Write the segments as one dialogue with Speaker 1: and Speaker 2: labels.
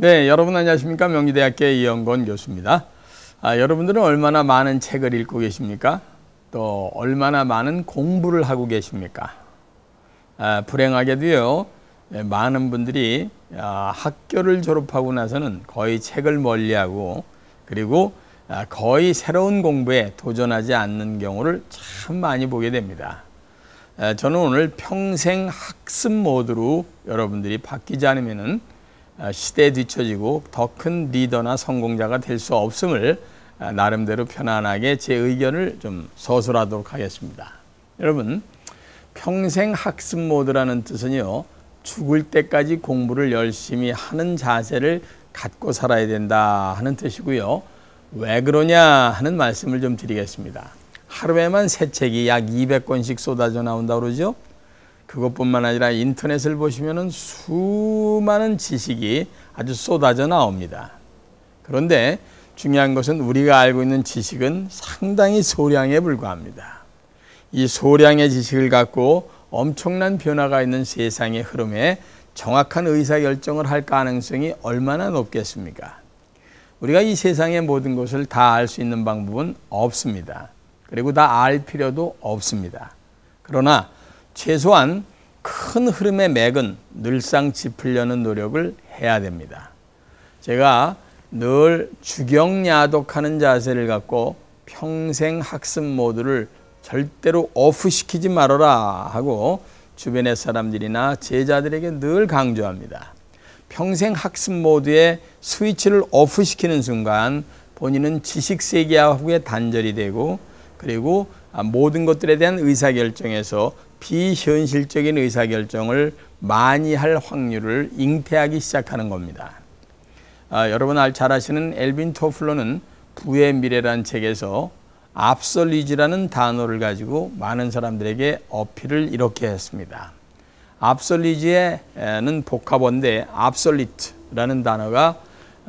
Speaker 1: 네, 여러분 안녕하십니까? 명지대학교의 이영건 교수입니다. 아, 여러분들은 얼마나 많은 책을 읽고 계십니까? 또 얼마나 많은 공부를 하고 계십니까? 아, 불행하게도요, 예, 많은 분들이 아, 학교를 졸업하고 나서는 거의 책을 멀리하고 그리고 아, 거의 새로운 공부에 도전하지 않는 경우를 참 많이 보게 됩니다. 아, 저는 오늘 평생 학습 모드로 여러분들이 바뀌지 않으면은 아, 시대에 뒤처지고 더 큰 리더나 성공자가 될 수 없음을 아, 나름대로 편안하게 제 의견을 좀 서술하도록 하겠습니다. 여러분, 평생 학습 모드라는 뜻은요, 죽을 때까지 공부를 열심히 하는 자세를 갖고 살아야 된다 하는 뜻이고요. 왜 그러냐 하는 말씀을 좀 드리겠습니다. 하루에만 새 책이 약 200권씩 쏟아져 나온다 그러죠. 그것뿐만 아니라 인터넷을 보시면 수많은 지식이 아주 쏟아져 나옵니다. 그런데 중요한 것은 우리가 알고 있는 지식은 상당히 소량에 불과합니다. 이 소량의 지식을 갖고 엄청난 변화가 있는 세상의 흐름에 정확한 의사결정을 할 가능성이 얼마나 높겠습니까? 우리가 이 세상의 모든 것을 다 알 수 있는 방법은 없습니다. 그리고 다 알 필요도 없습니다. 그러나 최소한 큰 흐름의 맥은 늘상 짚으려는 노력을 해야 됩니다. 제가 늘 주경야독하는 자세를 갖고 평생 학습 모드를 절대로 오프시키지 말아라 하고 주변의 사람들이나 제자들에게 늘 강조합니다. 평생 학습 모드의 스위치를 오프시키는 순간 본인은 지식 세계하고의 단절이 되고 그리고 모든 것들에 대한 의사결정에서 비현실적인 의사결정을 많이 할 확률을 잉태하기 시작하는 겁니다. 아, 여러분 잘 아시는 엘빈 토플러는 부의 미래란 책에서 압솔리즈라는 단어를 가지고 많은 사람들에게 어필을 이렇게 했습니다. 압솔리즈에는 복합어인데 압솔리트라는 단어가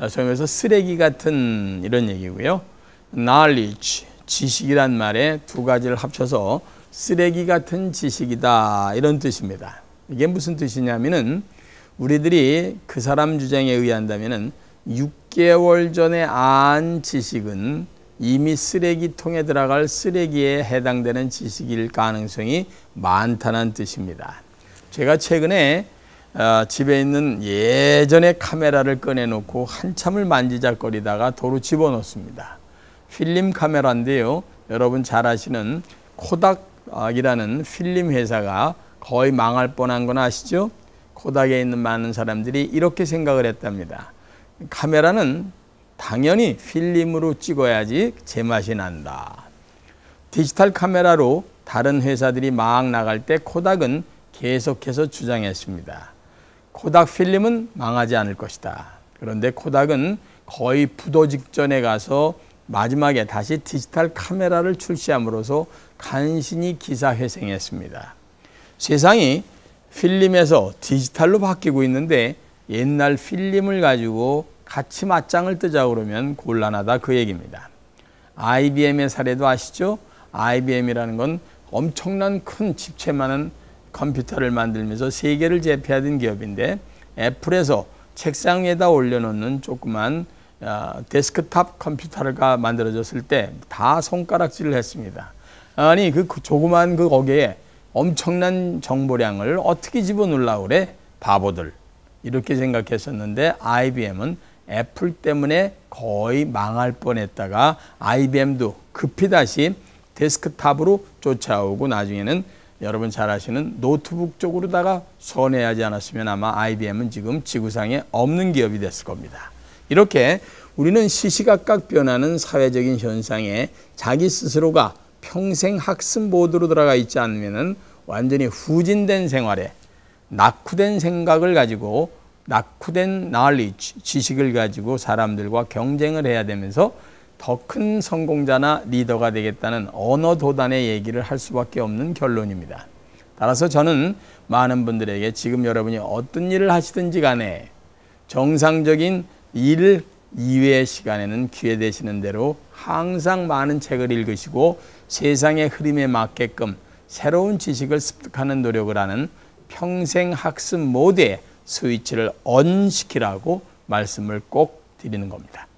Speaker 1: 소위 말해서 쓰레기 같은 이런 얘기고요. knowledge, 지식이란 말에 두 가지를 합쳐서 쓰레기 같은 지식이다 이런 뜻입니다. 이게 무슨 뜻이냐면은 우리들이 그 사람 주장에 의한다면은 6개월 전에 안 지식은 이미 쓰레기통에 들어갈 쓰레기에 해당되는 지식일 가능성이 많다는 뜻입니다. 제가 최근에 어, 집에 있는 예전의 카메라를 꺼내놓고 한참을 만지작거리다가 도로 집어넣습니다. 필름 카메라인데요. 여러분 잘 아시는 코닥 이라는 필름 회사가 거의 망할 뻔한 건 아시죠? 코닥에 있는 많은 사람들이 이렇게 생각을 했답니다. 카메라는 당연히 필름으로 찍어야지 제맛이 난다. 디지털 카메라로 다른 회사들이 막 나갈 때 코닥은 계속해서 주장했습니다. 코닥 필름은 망하지 않을 것이다. 그런데 코닥은 거의 부도 직전에 가서 마지막에 다시 디지털 카메라를 출시함으로써 간신히 기사회생했습니다. 세상이 필름에서 디지털로 바뀌고 있는데 옛날 필름을 가지고 같이 맞짱을 뜨자 그러면 곤란하다 그 얘기입니다. IBM의 사례도 아시죠? IBM이라는 건 엄청난 큰 집체 많은 컴퓨터를 만들면서 세계를 제패하던 기업인데 애플에서 책상 위에다 올려놓는 조그만 어, 데스크탑 컴퓨터가 만들어졌을 때 다 손가락질을 했습니다. 아니 그 조그만 그 거기에 엄청난 정보량을 어떻게 집어넣으려고 그래? 바보들. 이렇게 생각했었는데 IBM은 애플 때문에 거의 망할 뻔했다가 IBM도 급히 다시 데스크탑으로 쫓아오고 나중에는 여러분 잘 아시는 노트북 쪽으로다가 선회하지 않았으면 아마 IBM은 지금 지구상에 없는 기업이 됐을 겁니다. 이렇게 우리는 시시각각 변하는 사회적인 현상에 자기 스스로가 평생 학습 모드로 들어가 있지 않으면 완전히 후진된 생활에 낙후된 생각을 가지고 낙후된 knowledge, 지식을 가지고 사람들과 경쟁을 해야 되면서 더 큰 성공자나 리더가 되겠다는 언어 도단의 얘기를 할 수밖에 없는 결론입니다. 따라서 저는 많은 분들에게 지금 여러분이 어떤 일을 하시든지 간에 정상적인 일 이외의 시간에는 기회 되시는 대로 항상 많은 책을 읽으시고 세상의 흐름에 맞게끔 새로운 지식을 습득하는 노력을 하는 평생 학습 모드에 스위치를 언 시키라고 말씀을 꼭 드리는 겁니다.